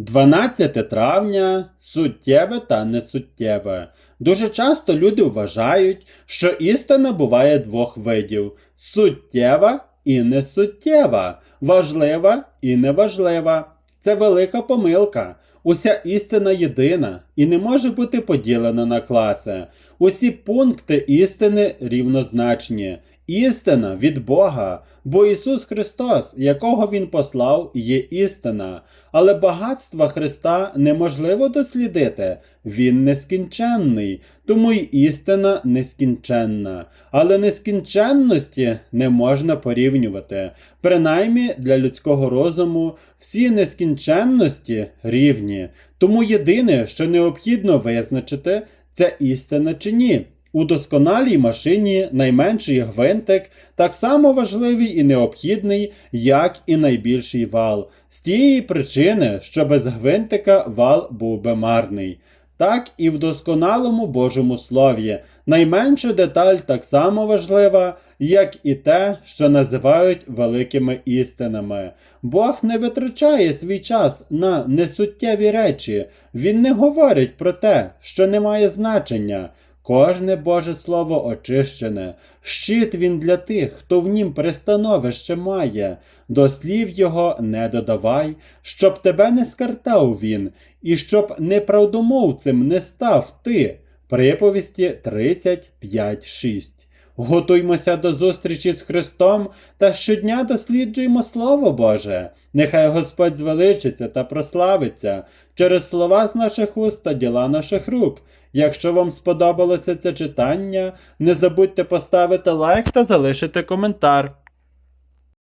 12 травня суттєве та несуттєве. Дуже часто люди вважають, що істина буває двох видів: суттєва і несуттєва, важлива і неважлива. Це велика помилка. Уся істина єдина і не може бути поділена на класи. Усі пункти істини рівнозначні. Істина від Бога, бо Ісус Христос, якого Він послав, є істина. Але багатства Христа неможливо дослідити, Він нескінченний, тому й істина нескінченна. Але нескінченності не можна порівнювати. Принаймні для людського розуму всі нескінченності рівні. Тому єдине, що необхідно визначити, це істина чи ні. У досконалій машині найменший гвинтик так само важливий і необхідний, як і найбільший вал. З тієї причини, що без гвинтика вал був би марний. Так і в досконалому Божому слові найменша деталь так само важлива, як і те, що називають великими істинами. Бог не витрачає свій час на несуттєві речі, Він не говорить про те, що не має значення. Кожне Боже Слово очищене, щит він для тих, хто в нім пристановище має, до слів його не додавай, щоб тебе не скартав він, і щоб неправдомовцем не став ти. Приповісті 35.6 Готуймося до зустрічі з Христом та щодня досліджуємо Слово Боже. Нехай Господь звеличиться та прославиться через слова з наших уст та діла наших рук. Якщо вам сподобалося це читання, не забудьте поставити лайк та залишити коментар.